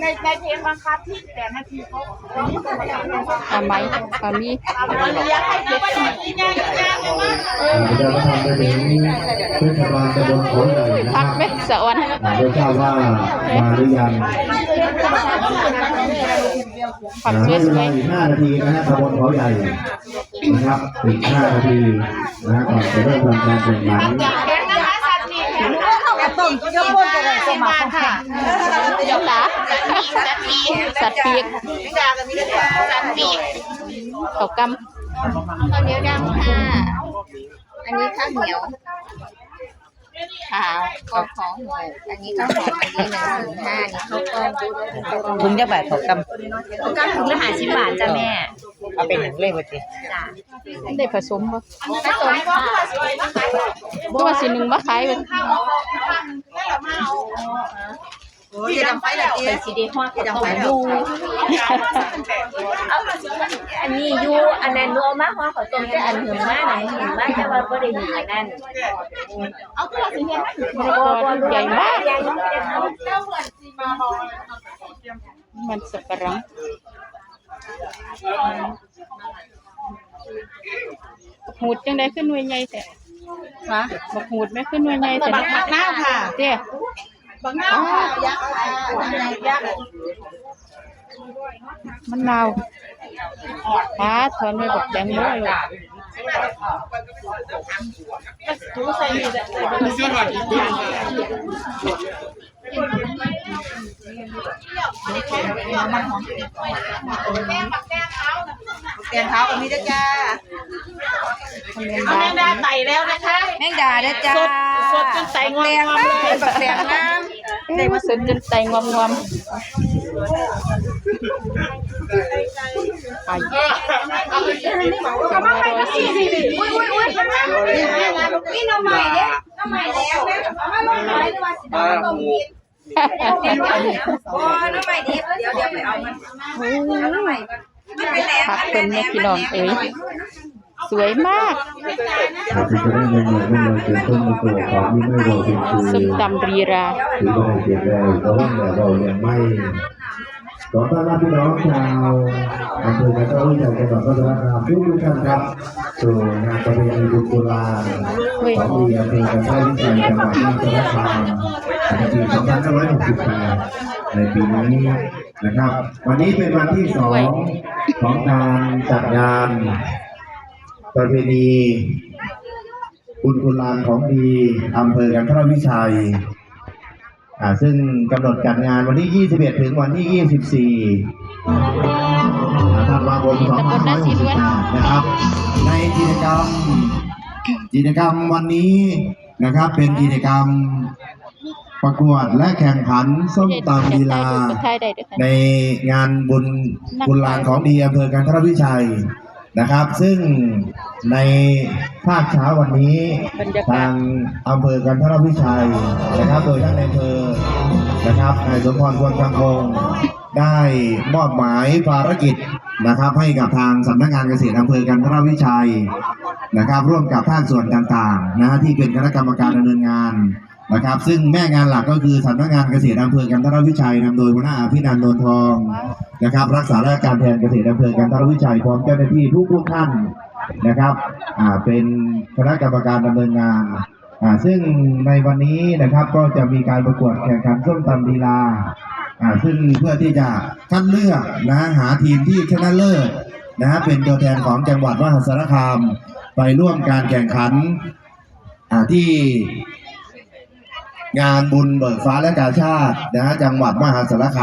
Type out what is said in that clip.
ในในเพลงบังคับที่แต่นาทีเขาปลาไหมปลามีเราเลี้ยงให้เด็กสมัยง่ายง่ายเลยว่าเดี๋ยวเราทำไปถึงเทศบาลตำบลเขาใหญ่นะคพัรักไหมสะออนอ่าไม่ทราบว่ามาหรือยังผักอ่าสให้เวลายอีกห้านาทีนะฮะตำบลเขาใหญ่นะครับอีกห้านาทีนะฮะก่อนจะเริ่มทำการแข่งขันแข็งนะคะสัตว์ปีกแข็ง กระตุ้นกระปุนกระไรสมาค่ะเดี๋ยวหลาสัตว์ปีกสัตว์ปีกดากับนิดาสัตว์ปีกเขากข้าวเหนียวดำค่ะ อันนี้ข้าวเหนียวขาวกอขอหวยอันนี้ข้าวหอมอันนี้หนึ่งถึงห้านี่ข้าวต้มถุงจะบาทของกข้ากำถุงละห้าสิบบาทจ้ะแม่ เอาเป็นหนึ่งเลขไปสิจ้ะำได้ผสมบ่ผสมค่ะตัวาสิหนึ่งมาขายเป็นพี่ดำไปละเตี้ยเป็นสีเดฮอดกับต้มยูเอาอันนี้ยูอันนั้นนูเอามาฮอดกับต้มจะอันหนึ่งมาไหนหนึ่งมาแต่ว่าบ่ได้อยู่อันนั้นเอาตัวสีเห็นมันก็ใหญ่มากใหญ่ยังไม่ได้ทำเจ้าเหมือนสีมาบอมันสับปะรัง หูดจังได้ขึ้นหน่วยใหญ่แต่ฮะบักหูดไม่ขึ้นหน่วยใหญ่แต่บักหน้าค่ะเด้บักหน้าค่ะยักษ์ค่ะยักษ์มันนาวป้าถอนไว้บอกแดงเลยว่ะถูใส่นี่แหละ แกงเท้ากับมีจ้าจ้าเอาแมงดาไต่แล้วนะคะแมงดาเด้อจ้าสดสดจนไต่งอมเลยปักแดงน้เอ้มาสนจนใจงอมงอมไปสองร้อยสี่สิอุ้ยอุ้ยอุ้ยนี่น้องใหม่เนี่ยน้องใหม่แล้วแม่เอามาลงหน่อยดีกว่าสิน้องกิน โอ้น้ำใหม่ดิเดี๋ยวเดี๋ยวไปเอามันน้ำใหม่มันเป็นแหลมผักเป็นแม่พี่น้องเอ้ยสวยมากอาจจะได้เงินเงินไม่เงินเกิดต้นในตัวของที่ไม่รอเป็นคือส้มตำรีราถือว่าเสียแรงเพราะว่าเรายังไม่ ขอต้อนรับพี่น้องชาวอำเภอกระทุ่มจังหวัดพัฒนารามทุกท่านครับสู่งานประเพณีบุญกุลาของดีอำเภอกระทุ่มจังหวัดพัฒนารามในปี2568ในปีนี้นะครับ วันนี้เป็นวันที่สองของการจัดงานประเพณีบุญกุลาของดีอำเภอกันทรวิชัย ซึ่งกำหนดจัดงานวันที่ 21 ถึงวันที่ 24อ่าธันวาคม2568นะครับ ในกิจกรรมกิจกรรมวันนี้นะครับเป็นกิจกรรมประกวดและแข่งขันส้มตำลีลาไทยได้ด้วยค่ะในงานบุญบุญลานของดีอำเภอกันทรวิชัย นะครับ ซึ่งในภาคเช้าวันนี้บรรยากาทาศงอำเภอกันทรวิชัยนะครับ โดยท่านในายอำเภอนะครับนายสมพรควรกังคงได้มอบหมายภารกิจนะครับ ให้กับทางสำนักงานเกษตรอำเภอกันทรวิชัยนะครับ ร่วมกับภาคส่วนต่างๆนะฮะที่เป็นคณะกรรมการดำเนินงาน นะครับ ซึ่งแม่งานหลักก็คือสำนักงานเกษตรอำเภอกันทรวิชัยนำโดยหัวหน้าอภินันท์โนนทองนะครับรักษาราชการแทนเกษตรอำเภอกันทรวิชัยพร้อมเจ้าหน้าที่ทุกทุกๆท่านนะครับอ่าเป็นคณะกรรมการดำเนินงานอ่าซึ่งในวันนี้นะครับก็จะมีการประกวดแข่งขันส้มตำลีลาอ่าซึ่งเพื่อที่จะคัดเลือกนะหาทีมที่ชนะเลิศนะฮะเป็นตัวแทนของจังหวัดมหาสารคามไปร่วมการแข่งขันอ่าที่ งานบุญเบิกฟ้าและกาชาตินะฮะจังหวัดมหาสารคาม